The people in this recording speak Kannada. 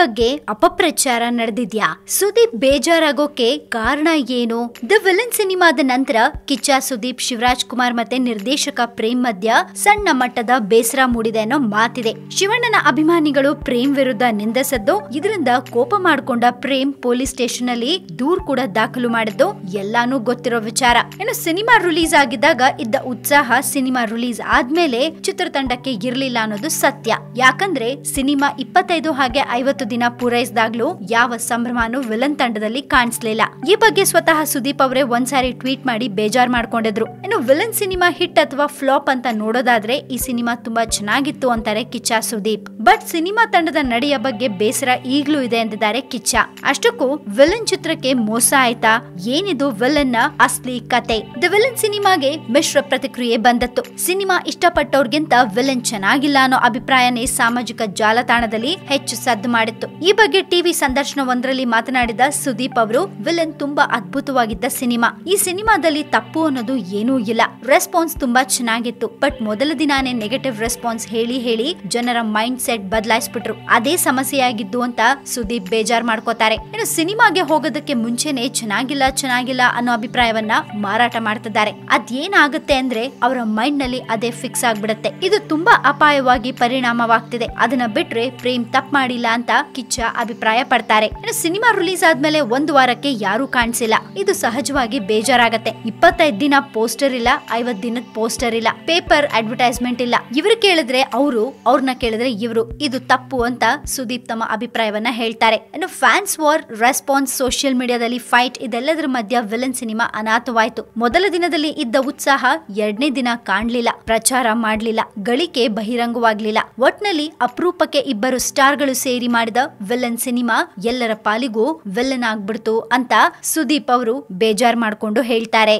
ಬಗ್ಗೆ ಅಪಪ್ರಚಾರ ನಡೆದಿದ್ಯಾ? ಸುದೀಪ್ ಬೇಜಾರಾಗೋಕೆ ಕಾರಣ ಏನು? ದ ವಿಲನ್ ಸಿನಿಮಾದ ನಂತರ ಕಿಚ್ಚ, ಸುದೀಪ್, ಶಿವರಾಜ್ ಕುಮಾರ್ ಮತ್ತೆ ನಿರ್ದೇಶಕ ಪ್ರೇಮ್ ಮಧ್ಯ ಸಣ್ಣ ಮಟ್ಟದ ಬೇಸರ ಮೂಡಿದೆ ಅನ್ನೋ ಮಾತಿದೆ. ಶಿವಣ್ಣನ ಅಭಿಮಾನಿಗಳು ಪ್ರೇಮ್ ವಿರುದ್ಧ ನಿಂದಿಸದ್ದು ಇದರಿಂದ ಕೋಪ ಮಾಡಿಕೊಂಡ ಪ್ರೇಮ್ ಪೊಲೀಸ್ ಸ್ಟೇಷನ್ ಅಲ್ಲಿ ದೂರ್ ಕೂಡ ದಾಖಲು ಮಾಡಿದ್ದು ಎಲ್ಲಾನು ಗೊತ್ತಿರೋ ವಿಚಾರ. ಇನ್ನು ಸಿನಿಮಾ ರಿಲೀಸ್ ಆಗಿದ್ದಾಗ ಇದ್ದ ಉತ್ಸಾಹ ಸಿನಿಮಾ ರಿಲೀಸ್ ಆದ್ಮೇಲೆ ಚಿತ್ರತಂಡಕ್ಕೆ ಇರಲಿಲ್ಲ ಅನ್ನೋದು ಸತ್ಯ. ಯಾಕಂದ್ರೆ ಸಿನಿಮಾ ಇಪ್ಪತ್ತೈದು ಹಾಗೆ ಐವತ್ತು ದಿನ ಪೂರೈಸಿದಾಗ್ಲೂ ಯಾವ ಸಂಭ್ರಮನೂ ವಿಲನ್ ತಂಡದಲ್ಲಿ ಕಾಣಿಸ್ಲಿಲ್ಲ. ಈ ಬಗ್ಗೆ ಸ್ವತಃ ಸುದೀಪ್ ಅವರೇ ಒಂದ್ಸಾರಿ ಟ್ವೀಟ್ ಮಾಡಿ ಬೇಜಾರ್ ಮಾಡ್ಕೊಂಡಿದ್ರು. ಇನ್ನು ವಿಲನ್ ಸಿನಿಮಾ ಹಿಟ್ ಅಥವಾ ಫ್ಲಾಪ್ ಅಂತ ನೋಡೋದಾದ್ರೆ ಈ ಸಿನಿಮಾ ತುಂಬಾ ಚೆನ್ನಾಗಿತ್ತು ಅಂತಾರೆ ಕಿಚ್ಚ ಸುದೀಪ್. ಬಟ್ ಸಿನಿಮಾ ತಂಡದ ನಡೆಯ ಬಗ್ಗೆ ಬೇಸರ ಈಗ್ಲೂ ಇದೆ ಎಂದಿದ್ದಾರೆ ಕಿಚ್ಚ. ಅಷ್ಟಕ್ಕೂ ವಿಲನ್ ಚಿತ್ರಕ್ಕೆ ಮೋಸ ಆಯ್ತಾ? ಏನಿದು ವಿಲನ್ನ ಅಸ್ಲಿ ಕತೆ? ದ ವಿಲನ್ ಸಿನಿಮಾಗೆ ಮಿಶ್ರ ಪ್ರತಿಕ್ರಿಯೆ ಬಂದತ್ತು. ಸಿನಿಮಾ ಇಷ್ಟಪಟ್ಟವ್ರಿಗಿಂತ ವಿಲನ್ ಚೆನ್ನಾಗಿಲ್ಲ ಅನ್ನೋ ಅಭಿಪ್ರಾಯನೇ ಸಾಮಾಜಿಕ ಜಾಲತಾಣದಲ್ಲಿ ಹೆಚ್ಚು ಸದ್ದು ಮಾಡಿತ್ತು. ಈ ಬಗ್ಗೆ ಟಿವಿ ಸಂದರ್ಶನವೊಂದರಲ್ಲಿ ಮಾತನಾಡಿದ ಸುದೀಪ್ ಅವರು, ವಿಲನ್ ತುಂಬಾ ಅದ್ಭುತವಾಗಿದ್ದ ಸಿನಿಮಾ. ಈ ಸಿನಿಮಾದಲ್ಲಿ ತಪ್ಪು ಅನ್ನೋದು ಏನೂ ಇಲ್ಲ. ರೆಸ್ಪಾನ್ಸ್ ತುಂಬಾ ಚೆನ್ನಾಗಿತ್ತು. ಬಟ್ ಮೊದಲ ದಿನಾನೇ ನೆಗೆಟಿವ್ ರೆಸ್ಪಾನ್ಸ್ ಹೇಳಿ ಹೇಳಿ ಜನರ ಮೈಂಡ್ ಸೆಟ್ ಬದಲಾಯಿಸ್ಬಿಟ್ರು. ಅದೇ ಸಮಸ್ಯೆಯಾಗಿದ್ದು ಅಂತ ಸುದೀಪ್ ಬೇಜಾರ್ ಮಾಡ್ಕೋತಾರೆ. ಇನ್ನು ಸಿನಿಮಾಗೆ ಹೋಗೋದಕ್ಕೆ ಮುಂಚೆನೆ ಚೆನ್ನಾಗಿಲ್ಲ ಚೆನ್ನಾಗಿಲ್ಲ ಅನ್ನೋ ಅಭಿಪ್ರಾಯವನ್ನ ಮಾರಾಟ ಮಾಡ್ತಿದ್ದಾರೆ. ಅದೇನಾಗುತ್ತೆ ಅಂದ್ರೆ ಅವರ ಮೈಂಡ್ನಲ್ಲಿ ಅದೇ ಫಿಕ್ಸ್ ಆಗ್ಬಿಡುತ್ತೆ. ಇದು ತುಂಬಾ ಅಪಾಯವಾಗಿ ಪರಿಣಾಮವಾಗ್ತಿದೆ. ಅದನ್ನ ಬಿಟ್ರೆ ಪ್ರೇಮ್ ತಪ್ಪು ಮಾಡಿಲ್ಲ ಅಂತ ಕಿಚ್ಚ ಅಭಿಪ್ರಾಯ ಪಡ್ತಾರೆ ಸಿನಿಮಾ ರಿಲೀಸ್ ಆದ್ಮೇಲೆ ಒಂದು ವಾರಕ್ಕೆ ಯಾರು ಕಾಣಿಸಿಲ್ಲ. ಇದು ಸಹಜವಾಗಿ ಬೇಜಾರಾಗತ್ತೆ. ಇಪ್ಪತ್ತೈದ್ ದಿನ ಪೋಸ್ಟರ್ ಇಲ್ಲ ಐವತ್ ದಿನದ ಪೋಸ್ಟರ್ ಇಲ್ಲ, ಪೇಪರ್ ಅಡ್ವರ್ಟೈಸ್ಮೆಂಟ್ ಇಲ್ಲ. ಇವ್ರು ಕೇಳಿದ್ರೆ ಅವರು ಅವ್ರನ್ನ ಕೇಳಿದ್ರೆ ಇವರು. ಇದು ತಪ್ಪು ಅಂತ ಸುದೀಪ್ ತಮ್ಮ ಅಭಿಪ್ರಾಯವನ್ನ ಹೇಳ್ತಾರೆ. ಫ್ಯಾನ್ಸ್ ವಾರ್, ರೆಸ್ಪಾನ್ಸ್ ಸೋಷಿಯಲ್ ಮೀಡಿಯಾದಲ್ಲಿ ಫೈಟ್, ಇದೆಲ್ಲದರ ಮಧ್ಯ ವಿಲನ್ ಸಿನಿಮಾ ಅನಾಥವಾಯ್ತು. ಮೊದಲ ದಿನದಲ್ಲಿ ಇದ್ದ ಉತ್ಸಾಹ ಎರಡನೇ ದಿನ ಕಾಣ್ಲಿಲ್ಲ. ಪ್ರಚಾರ ಮಾಡ್ಲಿಲ್ಲ. ಗಳಿಕೆ ಬಹಿರಂಗವಾಗ್ಲಿಲ್ಲ. ಒಟ್ನಲ್ಲಿ ಅಪರೂಪಕ್ಕೆ ಇಬ್ಬರು ಸ್ಟಾರ್ಗಳು ಸೇರಿ ಮಾಡಿದ ವಿಲನ್ ಸಿನಿಮಾ ಎಲ್ಲರ ಪಾಲಿಗೂ ವಿಲನ್ ಆಗ್ಬಿಡ್ತು ಅಂತ ಸುದೀಪ್ ಅವರು ಬೇಜಾರ್ ಮಾಡ್ಕೊಂಡು ಹೇಳ್ತಾರೆ.